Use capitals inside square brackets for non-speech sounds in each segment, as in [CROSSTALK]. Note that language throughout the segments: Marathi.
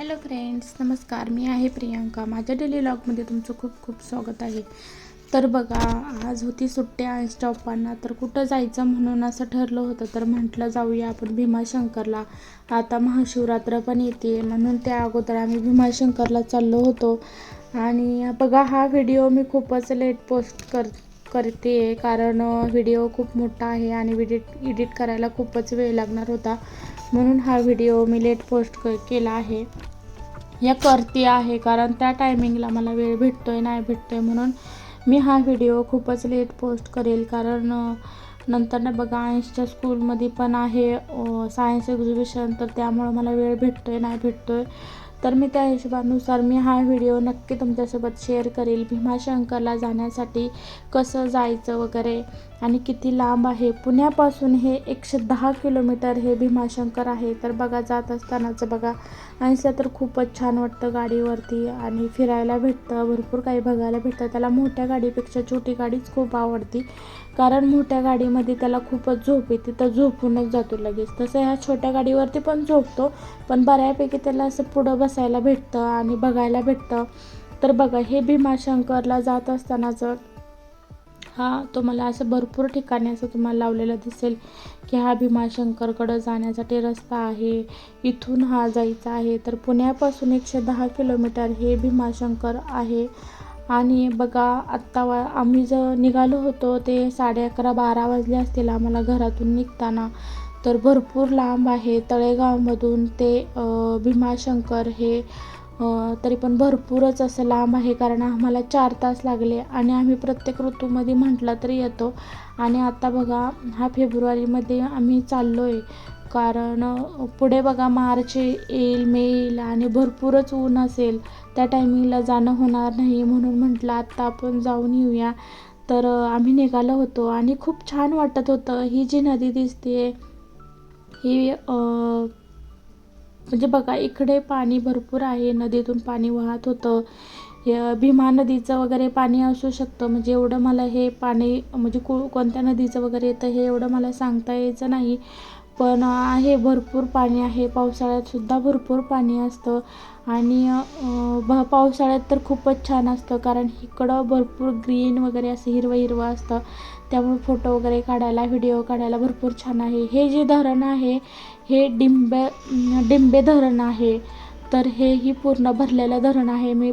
हॅलो फ्रेंड्स नमस्कार. मी आहे प्रियांका. माझ्या डेली लॉगमध्ये तुमचं खूप खूप स्वागत आहे. तर बघा आज होती सुट्ट्या आणि तर कुठं जायचं म्हणून असं ठरलं होतं. तर म्हटलं जाऊया आपण भीमाशंकरला. आता महाशिवरात्र पण येते. म्हणून त्या अगोदर आम्ही भीमाशंकरला चाललो होतो. आणि बघा हा व्हिडिओ मी खूपच लेट पोस्ट कर करते. कारण व्हिडिओ खूप मोठा आहे आणि विडिट एडिट करायला खूपच वेळ लागणार होता. म्हणून हा व्हिडिओ मी लेट पोस्ट क केला आहे. या करते आहे कारण त्या टायमिंगला मला वेळ भेटतो आहे नाही भेटतो आहे म्हणून मी हा व्हिडिओ खूपच लेट पोस्ट करेल. कारण नंतर ना बघा आयन्सच्या स्कूलमध्ये पण आहे सायन्स एक्झिबिशन तर त्यामुळं मला वेळ भेटतो आहे नाही भेटतो आहे तर मी त्या हिशोबानुसार मी हा व्हिडिओ नक्की तुमच्यासोबत शेअर करेल. भीमाशंकरला जाण्यासाठी कसं जायचं वगैरे आणि किती लांब आहे? पुण्यापासून हे एकशे दहा किलोमीटर हे भीमाशंकर आहे. तर बघा जात असतानाचं बघा. आईसला तर खूपच छान वाटतं गाडीवरती आणि फिरायला भेटतं भरपूर काही बघायला भेटतं. त्याला मोठ्या गाडीपेक्षा छोटी गाडीच खूप आवडती. कारण मोठ्या गाडीमध्ये त्याला खूपच झोप येते तर झोपूनच जातो लगेच. तसं ह्या छोट्या गाडीवरती पण झोपतो पण बऱ्यापैकी त्याला असं पुढं बसायला भेटतं आणि बघायला भेटतं. तर बघा हे भीमाशंकरला जात असतानाचं हा तुम्हाला असं भरपूर ठिकाणी असं तुम्हाला लावलेलं दिसेल की हा भीमाशंकरकडं जाण्यासाठी रस्ता आहे इथून हा जायचा आहे. तर पुण्यापासून एकशे दहा किलोमीटर हे भीमाशंकर आहे. आणि बघा आत्ता वा आम्ही जर निघालो होतो ते साडे अकरा बारा वाजले असतील आम्हाला घरातून निघताना. तर भरपूर लांब आहे. तळेगावमधून ते भीमाशंकर हे तरी पण भरपूरच असं लांब आहे कारण आम्हाला चार तास लागले आणि आम्ही प्रत्येक ऋतूमध्ये म्हटलं तरी येतो. आणि आता बघा हा फेब्रुवारीमध्ये आम्ही चाललो आहे कारण पुढे बघा मार्च येईल मे येईल आणि भरपूरच ऊन असेल. त्या टायमिंगला जाणं होणार नाही म्हणून म्हटलं आत्ता आपण जाऊन येऊया. तर आम्ही निघालो होतो आणि खूप छान वाटत होतं. ही जी नदी दिसते ही म्हणजे बघा इकडे पाणी भरपूर आहे. नदीतून पाणी वाहत होतं. भीमा नदीचं वगैरे पाणी असू शकतं. म्हणजे एवढं मला हे पाणी म्हणजे को कोणत्या नदीचं वगैरे येतं हे एवढं मला सांगता यायचं नाही. पण आहे भरपूर पाणी आहे. पावसाळ्यातसुद्धा भरपूर पाणी असतं. आणि भ पावसाळ्यात तर खूपच छान असतं. कारण इकडं भरपूर ग्रीन वगैरे असं हिरवं हिरवं असतं. त्यामुळे फोटो वगैरे काढायला व्हिडिओ काढायला भरपूर छान आहे. हे जे धरण आहे हे डिंबे डिंबे धरण आहे. तर हेही पूर्ण भरलेलं धरण आहे. मी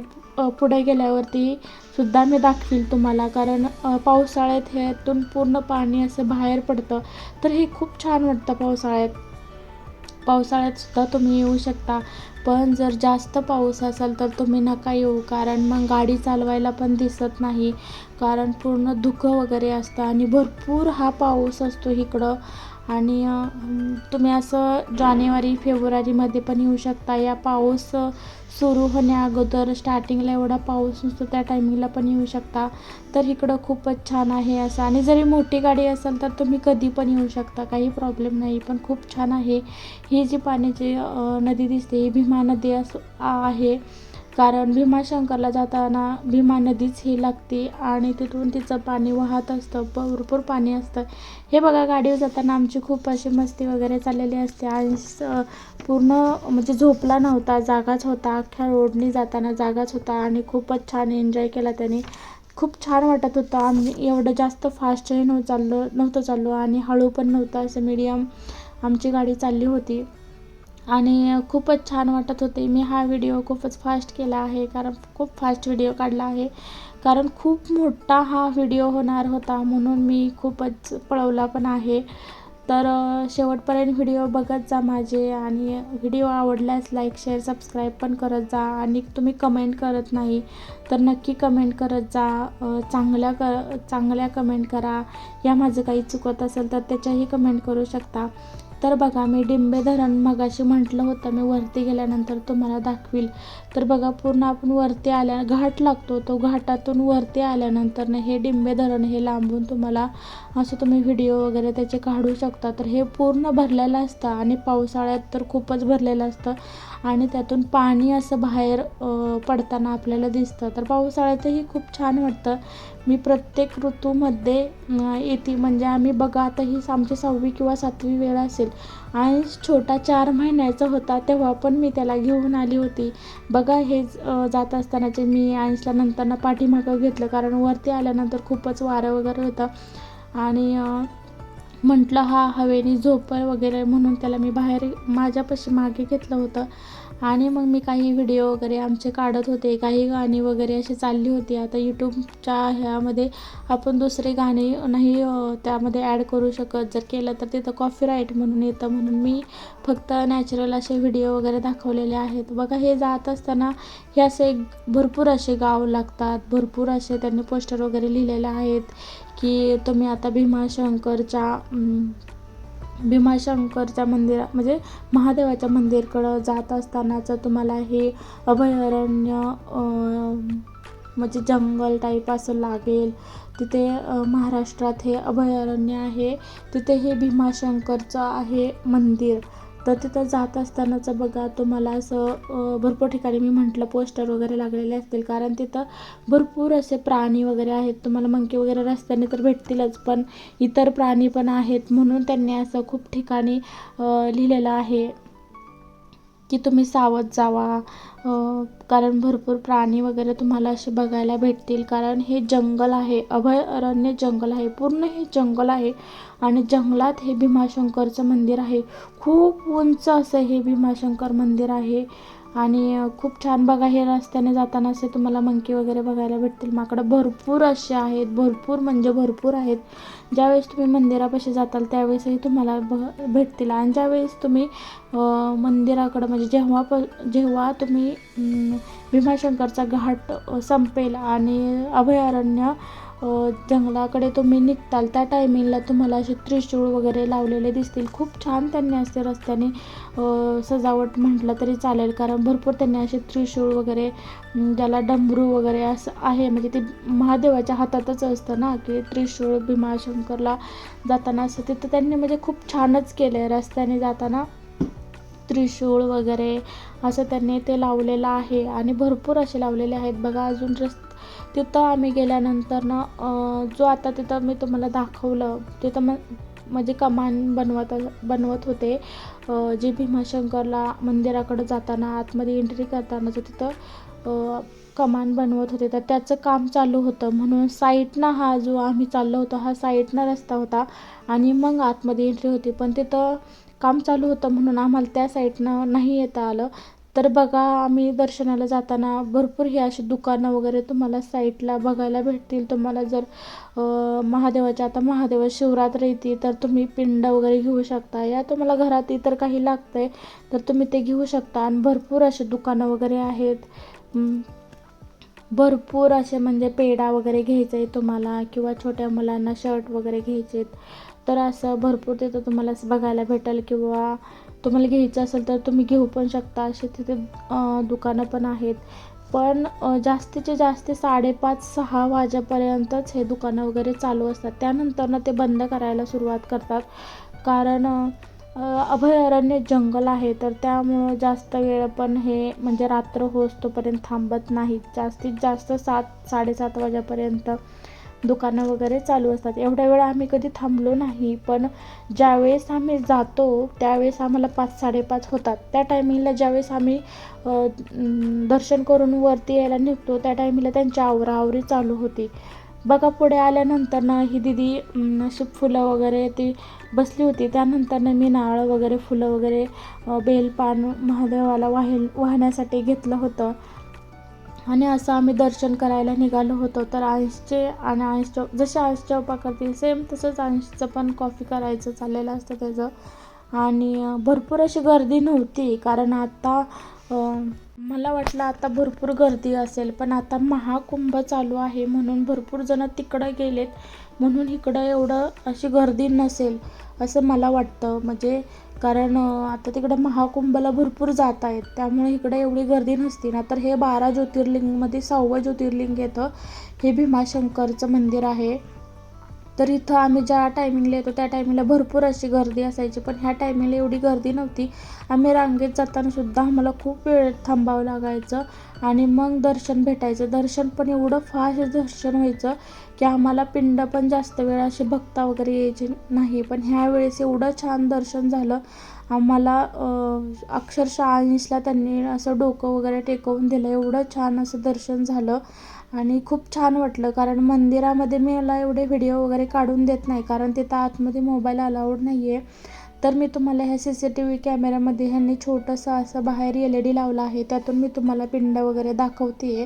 पुढे गेल्यावरती सुद्धा मी दाखवील तुम्हाला. कारण पावसाळ्यात ह्यातून पूर्ण पाणी असं बाहेर पडतं. तर हे खूप छान वाटतं पावसाळ्यात. पावसाळ्यात सुद्धा तुम्ही येऊ शकता. पण जर जास्त पाऊस असेल तर तुम्ही नका येऊ. कारण मग गाडी चालवायला पण दिसत नाही. कारण पूर्ण धुकं वगैरे असतं आणि भरपूर हा पाऊस असतो इकडं. आणि तुम्ही असं जानेवारी फेब्रुवारीमध्ये पण येऊ शकता. या पाऊस सुरू होण्या अगोदर स्टार्टिंगला एवढा पाऊस नसतो त्या टायमिंगला पण येऊ शकता. तर इकडं खूपच छान आहे असं. आणि जरी मोठी गाडी असेल तर तुम्ही कधी पण येऊ शकता. काही प्रॉब्लेम नाही पण खूप छान आहे. ही जी पाण्याची नदी दिसते ही भीमा नदी असं आहे. कारण भीमाशंकरला जाताना भीमा नदीच ही लागते आणि तिथून तिचं पाणी वाहत असतं भरपूर पाणी असतं. हे बघा गाडीवर जाताना आमची खूप अशी मस्ती वगैरे चाललेली असते आणि स- पूर्ण म्हणजे झोपला नव्हता जागाच होता. अख्ख्या रोडनी जाताना जागाच होता आणि खूपच छान एन्जॉय केला त्याने. खूप छान वाटत होतं. आम्ही एवढं जास्त फास्टही नव्हतं चाललो नव्हतं चाललो आणि हळू पण नव्हतं असं मीडियम आमची गाडी चालली होती. आणि खूपच छान वाटत होते. मी हा व्हिडिओ खूपच फास्ट केला आहे. कारण खूप फास्ट व्हिडिओ काढला आहे. कारण खूप मोठा हा व्हिडिओ होणार होता म्हणून मी खूपच पळवला पण आहे. तर शेवटपर्यंत व्हिडिओ बघत जा माझे आणि व्हिडिओ आवडल्यास लाईक शेअर सबस्क्राईब पण करत जा आणि तुम्ही कमेंट करत नाही तर नक्की कमेंट करत जा. चांगल्या क चांगल्या कमेंट करा. या माझं काही चुकत असेल तर त्याच्याही कमेंट करू शकता. तर बघा मी डिंबे धरण मगाशी म्हटलं होतं मी वरती गेल्यानंतर तुम्हाला दाखवील. तर बघा पूर्ण आपण वरती आल्या घाट लागतो तो घाटातून वरती आल्यानंतर ना हे डिंबे धरण हे लांबून तुम्हाला असं तुम्ही व्हिडिओ वगैरे त्याचे काढू शकता. तर हे पूर्ण भरलेलं असतं आणि पावसाळ्यात तर खूपच भरलेलं असतं आणि त्यातून पाणी असं बाहेर पडताना आपल्याला दिसतं. तर पावसाळ्यातही खूप छान वाटतं. मी प्रत्येक ऋतूमध्ये येते. म्हणजे आम्ही बघा आता ही आमची सहावी किंवा सातवी वेळ असेल. आणि छोटा चार महिन्याचा होता तेव्हा पण मी त्याला घेऊन आली होती. बघा हे जात असतानाचे मी आईसला नंतरनं पाठीमागं घेतलं कारण वरती आल्यानंतर खूपच वारं वगैरे होतं. आणि म्हटलं हा हवेने झोपर वगैरे म्हणून त्याला मी बाहेर माझ्यापाशी मागे घेतलं होतं. आणि मग मी काही व्हिडिओ वगैरे आमचे काढत होते. काही गाणी वगैरे अशी चालली होती. आता यूट्यूबच्या ह्यामध्ये आपण दुसरे गाणे नाही त्यामध्ये ॲड करू शकत. जर केलं तर तिथं कॉपीराईट म्हणून येतं. म्हणून मी फक्त नॅचरल असे व्हिडिओ वगैरे दाखवलेले आहेत. बघा हे जात असताना हे असे भरपूर असे गाव लागतात. भरपूर असे त्यांनी पोस्टर वगैरे लिहिलेले आहेत की तुम्ही आता भीमाशंकरच्या भीमाशंकरच्या मंदिरा म्हणजे महादेवाच्या मंदिरकडं जात असतानाचं तुम्हाला हे अभयारण्य म्हणजे जंगल टाईप असं लागेल तिथे महाराष्ट्रात हे अभयारण्य आहे तिथे हे भीमाशंकरचं आहे मंदिर. तर तिथं जात असतानाचं बघा तुम्हाला असं भरपूर ठिकाणी मी म्हटलं पोस्टर वगैरे लागलेले असतील. कारण तिथं भरपूर असे प्राणी वगैरे आहेत. तुम्हाला मंकी वगैरे रस्त्याने तर भेटतीलच पण इतर प्राणी पण आहेत म्हणून त्यांनी असं खूप ठिकाणी लिहिलेलं आहे. की तुम्ही सावध जावा. कारण भरपूर प्राणी वगैरे तुम्हाला असे बघायला भेटतील. कारण हे जंगल आहे अभयारण्य जंगल आहे पूर्ण हे जंगल आहे. आणि जंगलात हे भीमाशंकरचं मंदिर आहे. खूप उंच असं हे भीमाशंकर मंदिर आहे. आणि खूप छान बघा हे रस्त्याने जाताना असे तुम्हाला मंकी वगैरे बघायला भेटतील. माकडं भरपूर असे आहेत भरपूर म्हणजे भरपूर आहेत. ज्यावेळेस तुम्ही मंदिरापाशी जाताल त्यावेळेसही तुम्हाला भ भेटतील. आणि ज्यावेळेस तुम्ही मंदिराकडं म्हणजे जेव्हा प जेव्हा तुम्ही भीमाशंकरचा घाट संपेल आणि अभयारण्य जंगलाकडे तुम्ही निघताल त्या टायमिंगला तुम्हाला असे त्रिशूळ वगैरे लावलेले दिसतील. खूप छान त्यांनी असे रस्त्याने सजावट म्हटलं तरी चालेल. कारण भरपूर त्यांनी असे त्रिशूळ वगैरे ज्याला डमरू वगैरे असं आहे म्हणजे ते महादेवाच्या हातातच असतं ना की त्रिशूळ भीमाशंकरला जाताना असं. तिथं त्यांनी म्हणजे खूप छानच केलं आहे रस्त्याने जाताना. त्रिशूळ वगैरे असं त्यांनी ते लावलेलं आहे. आणि भरपूर असे लावलेले आहेत. बघा अजून रस तिथं आम्ही गेल्यानंतर ना जो आता तिथं मी तुम्हाला दाखवलं तिथं म म्हणजे कमान बनवत बनवत होते. जे भीमाशंकरला मंदिराकडं जाताना आतमध्ये एंट्री करताना जो तिथं कमान बनवत होते तर त्याचं काम चालू होतं. म्हणून साईटनं हा जो आम्ही चाललो होतो हा साईटनं रस्ता होता आणि मग आतमध्ये एंट्री होती. पण तिथं काम चालू होतं म्हणून आम्हाला त्या साईडनं नाही येता आलं. तर बघा आम्ही दर्शनाला जाताना भरपूर हे अशी दुकानं वगैरे तुम्हाला साईटला बघायला भेटतील. तुम्हाला जर महादेवाच्या आता महादेव शिवरात्र येते तर तुम्ही पिंड वगैरे घेऊ शकता. या तुम्हाला घरात इतर काही लागतंय तर तुम्ही ते घेऊ शकता. आणि भरपूर असे दुकानं वगैरे आहेत. भरपूर असे म्हणजे पेढा वगैरे घ्यायचा आहे तुम्हाला किंवा छोट्या मुलांना शर्ट वगैरे घ्यायचे आहेत तर असं भरपूर तिथं तुम्हाला असं बघायला भेटेल किंवा तुम्हाला घ्यायचं असेल तर तुम्ही घेऊ पण शकता. असे तिथे दुकानं पण आहेत. पण जास्तीचे जास्त साडेपाच सहा वाजेपर्यंतच हे दुकानं वगैरे चालू असतात. त्यानंतर ना ते बंद करायला सुरुवात करतात. कारण अभयारण्य जंगल आहे तर त्यामुळं जास्त वेळ पण हे म्हणजे रात्र होस तोपर्यंत थांबत नाहीत. जास्तीत जास्त सात साडेसात वाजेपर्यंत दुकानं वगैरे चालू असतात. एवढ्या वेळ आम्ही कधी थांबलो नाही पण ज्यावेळेस आम्ही जातो त्यावेळेस आम्हाला पाच साडेपाच होतात. त्या टायमिंगला ज्यावेळेस आम्ही दर्शन करून वरती यायला निघतो त्या टायमिंगला त्यांची आवराआवरी चालू होती. बघा पुढे आल्यानंतर ना ही दिदी अशी फुलं वगैरे ती बसली होती. त्यानंतर मी नारळ वगैरे फुलं वगैरे बेलपान महादेवाला वाहिल वाहण्यासाठी घेतलं होतं. आणि असं आम्ही दर्शन करायला निघालो होतो. तर आईसचे आणि अंशच्या जसे आईस उपा करतील सेम तसंच आईसचं पण कॉफी करायचं चाललेलं असतं त्याचं. आणि भरपूर अशी गर्दी नव्हती कारण आता मला वाटलं आता भरपूर गर्दी असेल पण आता महाकुंभ चालू आहे म्हणून भरपूर जण तिकडं गेलेत म्हणून इकडं एवढं अशी गर्दी नसेल असं मला वाटतं. म्हणजे कारण आता तिकडं महाकुंभला भरपूर जात आहेत त्यामुळे इकडे एवढी गर्दी नसती ना. तर हे बारा ज्योतिर्लिंगमध्ये सहावं ज्योतिर्लिंग येतं. हे भीमाशंकरचं मंदिर आहे. तर इथं आम्ही ज्या टायमिंगला येतो त्या टायमिंगला भरपूर अशी गर्दी असायची. पण ह्या टायमिंगला एवढी गर्दी नव्हती. आम्ही रांगेत जाताना सुद्धा आम्हाला खूप वेळ थांबावं लागायचं. आणि मग दर्शन भेटायचं. दर्शन पण एवढं फास्ट दर्शन व्हायचं की आम्हाला पिंड पण जास्त वेळ असे भक्ता वगैरे यायचे नाही. पण ह्यावेळेस एवढं छान दर्शन झालं. आम्हाला अक्षरशः आईसला त्यांनी असं डोकं वगैरे टेकवून दिलं. एवढं छान असं दर्शन झालं. आणि खूप छान वाटलं कारण मंदिरामध्ये मी मला एवढे व्हिडिओ वगैरे काढून देत नाही कारण तिथं आतमध्ये मोबाईल अलाउड नाही आहे तर मी तुम्हाला ह्या सी सी टी व्ही कॅमेऱ्यामध्ये ह्यांनी छोटंसं असं बाहेर एल ई डी लावलं आहे त्यातून मी तुम्हाला पिंड वगैरे दाखवते आहे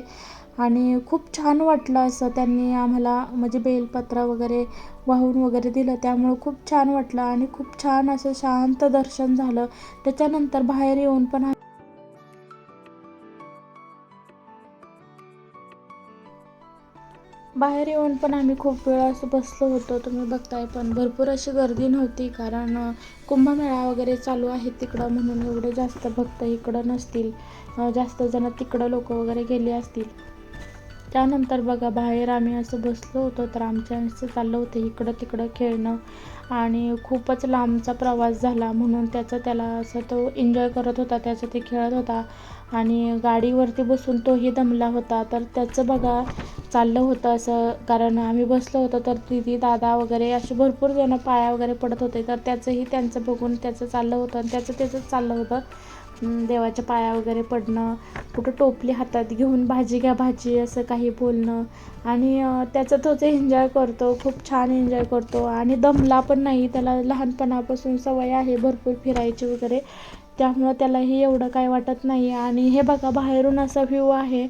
आणि खूप छान वाटलं असं त्यांनी आम्हाला म्हणजे बेलपत्र वगैरे वाहून वगैरे दिलं त्यामुळं खूप छान वाटलं. आणि खूप छान असं शांत दर्शन झालं. त्याच्यानंतर बाहेर येऊन पण बाहेर येऊन पण आम्ही खूप वेळा असं बसलो होतो. तुम्ही बघताय पण भरपूर अशी गर्दी नव्हती. कारण कुंभमेळा वगैरे चालू आहे तिकडं म्हणून एवढे जास्त भक्त इकडं नसतील. जास्त जण तिकडं लोक वगैरे गेले असतील. त्यानंतर बघा बाहेर आम्ही असं बसलो होतो तर आमच्या असं चाललं होतं इकडं तिकडं खेळणं. आणि खूपच लांबचा प्रवास झाला म्हणून त्याचं त्याला असं तो एन्जॉय करत होता त्याचं ते खेळत होता. आणि गाडीवरती बसून तोही दमला होता. तर त्याचं बघा चाललं होतं असं. कारण आम्ही बसलो होतो तर दिदी दादा वगैरे असे भरपूर जण पाया वगैरे पडत होते. तर त्याचंही त्यांचं बघून त्याचं चाललं होतं आणि त्याचं त्याचंच चाललं होतं. देवाच्या पाया वगैरे पडणं कुठं टोपली हातात घेऊन भाजी घ्या भाजी असं काही बोलणं. आणि त्याचा त्याचं एन्जॉय करतो खूप छान एन्जॉय करतो. आणि दमला पण नाही त्याला लहानपणापासून सवय आहे भरपूर फिरायची वगैरे. त्यामुळं त्यालाही एवढं काय वाटत नाही. आणि हे बघा बाहेरून असा व्ह्यू आहे.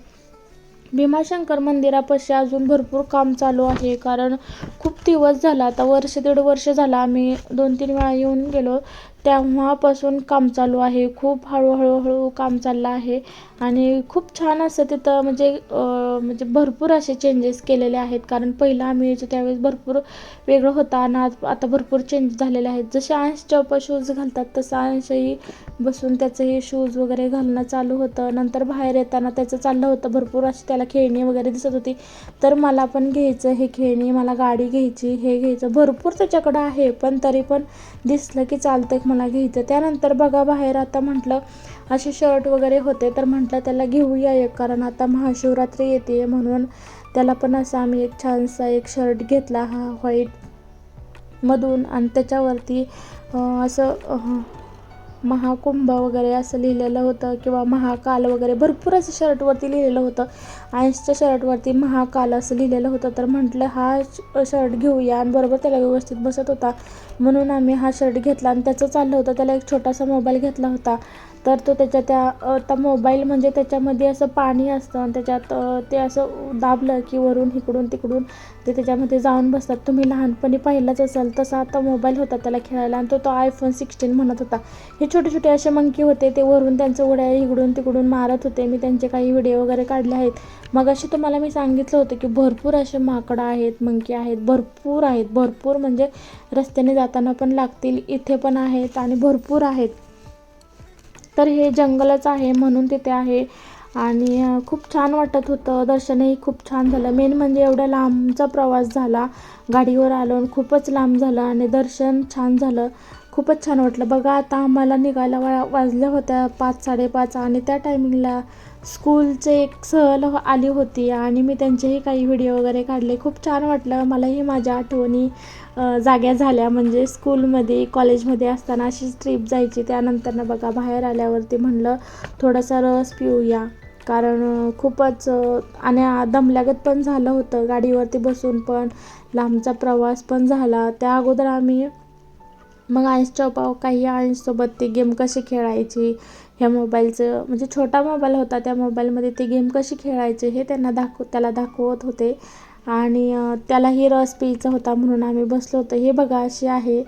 भीमाशंकर मंदिरापाशी अजून भरपूर काम चालू आहे. कारण खूप दिवस झाला आता वर्ष दीड वर्ष झाला आम्ही दोन तीन वेळा येऊन गेलो. तेव्हापासून काम चालू आहे. खूप हळूहळू हळू काम चाललं आहे. आणि खूप छान असं तिथं म्हणजे म्हणजे भरपूर असे चेंजेस केलेले आहेत. कारण पहिलं आम्ही यायचो त्यावेळेस भरपूर वेगळं होतं आणि आज आता भरपूर चेंज झालेले आहेत. जसे अंश चौपा शूज घालतात तसं अंशही बसून त्याचंही शूज वगैरे घालणं चालू होतं. नंतर बाहेर येताना त्याचं चाललं होतं. भरपूर अशी त्याला खेळणी वगैरे दिसत होती. तर मला पण घ्यायचं हे खेळणी मला गाडी घ्यायची हे घ्यायचं. भरपूर त्याच्याकडं आहे पण तरी पण दिसलं की चालतं की मला घ्यायचं. त्यानंतर बघा बाहेर आता म्हटलं असे शर्ट वगैरे होते तर म्हटलं त्याला घेऊया एक कारण आता महाशिवरात्री येते म्हणून त्याला पण असा आम्ही एक छानसा एक शर्ट घेतला हा व्हाईट मधून. आणि त्याच्यावरती असं महाकुंभ वगैरे असं लिहिलेलं होतं किंवा महाकाल वगैरे भरपूर असं शर्टवरती लिहिलेलं होतं. आईन्सच्या शर्टवरती महाकाल असं लिहिलेलं होतं तर म्हटलं हा श- शर्ट घेऊया. आणि बरोबर त्याला व्यवस्थित बसत होता. म्हणून आम्ही हा शर्ट घेतला आणि त्याचं चाललं होतं. त्याला एक छोटासा मोबाईल घेतला होता. तर तो त्याच्या त्या आता मोबाईल म्हणजे त्याच्यामध्ये असं पाणी असतं आणि त्याच्यात ते असं दाबलं की वरून इकडून तिकडून ते त्याच्यामध्ये जाऊन बसतात. तुम्ही लहानपणी पाहिलंच असाल तसा आता मोबाईल होता त्याला खेळायला आणि तो तो आयफोन सिक्स्टीन म्हणत होता. हे छोटे छोटे असे मंकी होते ते वरून त्यांचं उड्या इकडून तिकडून मारत होते. मी त्यांचे काही व्हिडिओ वगैरे काढले आहेत. मग अशी तुम्हाला मी सांगितलं होतं की भरपूर असे माकडं आहेत मंकी आहेत भरपूर आहेत. भरपूर म्हणजे रस्त्याने जाताना पण लागतील इथे पण आहेत आणि भरपूर आहेत. तर हे जंगलच आहे म्हणून तिथे आहे. आणि खूप छान वाटत होतं. दर्शनही खूप छान झालं. मेन म्हणजे एवढा लांबचा प्रवास झाला. गाडीवर आलो आणि खूपच लांब झालं आणि दर्शन छान झालं. खूपच छान वाटलं. बघा आता आम्हाला निघायला वा वाजल्या होत्या पाच साडेपाच आणि त्या टायमिंगला स्कूलचे एक सहल आली होती आणि मी त्यांचेही काही व्हिडिओ वगैरे काढले. खूप छान वाटलं. मलाही माझ्या आठवणी जाग्या झाल्या. म्हणजे स्कूलमध्ये कॉलेजमध्ये असताना अशीच ट्रीप जायची. त्यानंतर बघा बाहेर आल्यावरती म्हणलं थोडासा रस पिऊया. कारण खूपच आणि दमल्यागत पण झालं होतं. गाडीवरती बसून पण लांबचा प्रवास पण झाला. त्या अगोदर आम्ही मग आईसच्या पाव काही आईसोबत ती गेम कशी खेळायची? ह्या मोबाईलचं म्हणजे छोटा मोबाईल होता त्या मोबाईलमध्ये ती गेम कशी खेळायची हे त्यांना दाखव त्याला दाखवत होते. आणि त्यालाही रस प्यायचा होता म्हणून आम्ही बसलो होतो. हे बघा अशी आहे.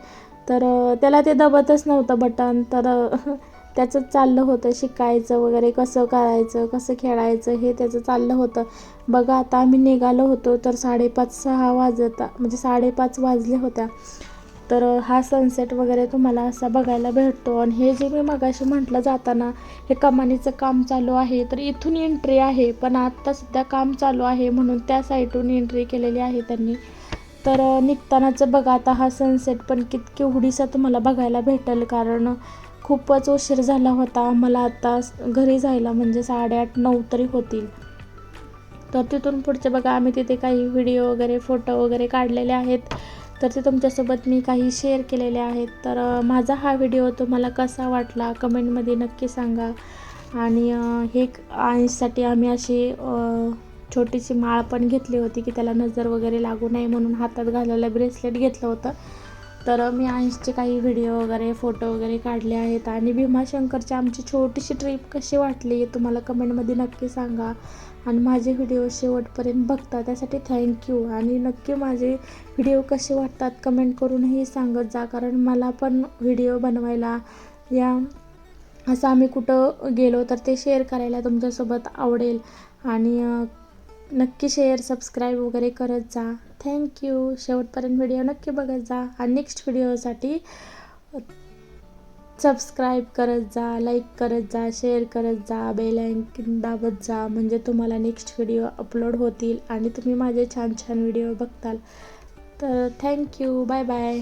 तर त्याला ते दबतच नव्हतं बटन. तर [LAUGHS] त्याचं चाललं होतं शिकायचं वगैरे कसं करायचं कसं खेळायचं हे त्याचं चाललं होतं. बघा आता आम्ही निघालो होतो तर साडेपाच सहा वाजता म्हणजे साडेपाच वाजले होत्या. तर हा सनसेट वगैरे तुम्हाला असा बघायला भेटतो. आणि हे जे मी मगाशी म्हटलं जाताना हे कमानीचं काम चालू आहे. तर इथून एंट्री आहे पण आत्ता सध्या काम चालू आहे म्हणून त्या साईडून एंट्री केलेली आहे त्यांनी. तर निघतानाचं बघा आता हा सनसेट पण कित केवढीसा तुम्हाला बघायला भेटेल. कारण खूपच उशीर झाला होता. मला आता घरी जायला म्हणजे साडेआठ नऊ तरी होतील. तर तिथून पुढचे बघा आम्ही तिथे काही व्हिडिओ वगैरे फोटो वगैरे काढलेले आहेत. तर ते तुमच्यासोबत मी काही शेअर केलेले आहेत. तर माझा हा व्हिडिओ तुम्हाला कसा वाटला? कमेंटमध्ये नक्की सांगा. आणि हे आईसाठी आम्ही अशी छोटीशी माळ पण घेतली होती की त्याला नजर वगैरे लागू नये म्हणून हातात घालायला ब्रेसलेट घेतलं होतं. तर मी आईसचे काही व्हिडिओ वगैरे फोटो वगैरे काढले आहेत. आणि भीमाशंकरची आमची छोटीशी ट्रिप कशी वाटली तुम्हाला कमेंटमध्ये नक्की सांगा. आणि माझे व्हिडिओ शेवटपर्यंत बघता त्यासाठी थँक्यू आणि नक्की माझे व्हिडिओ कसे वाटतात कमेंट करूनही सांगत जा. कारण मला पण व्हिडिओ बनवायला या असं आम्ही कुठं गेलो तर ते शेअर करायला तुमच्यासोबत आवडेल. आणि नक्की शेअर सबस्क्राईब वगैरे करत जा. थँक्यू शेवटपर्यंत व्हिडिओ नक्की बघत जा. आणि नेक्स्ट व्हिडिओसाठी सबस्क्राईब करत जा लाईक करत जा शेअर करत जा बेल दाबत जा म्हणजे तुम्हाला नेक्स्ट व्हिडिओ अपलोड होतील आणि तुम्ही माझे छान छान व्हिडिओ बघताल. तर थँक्यू बाय बाय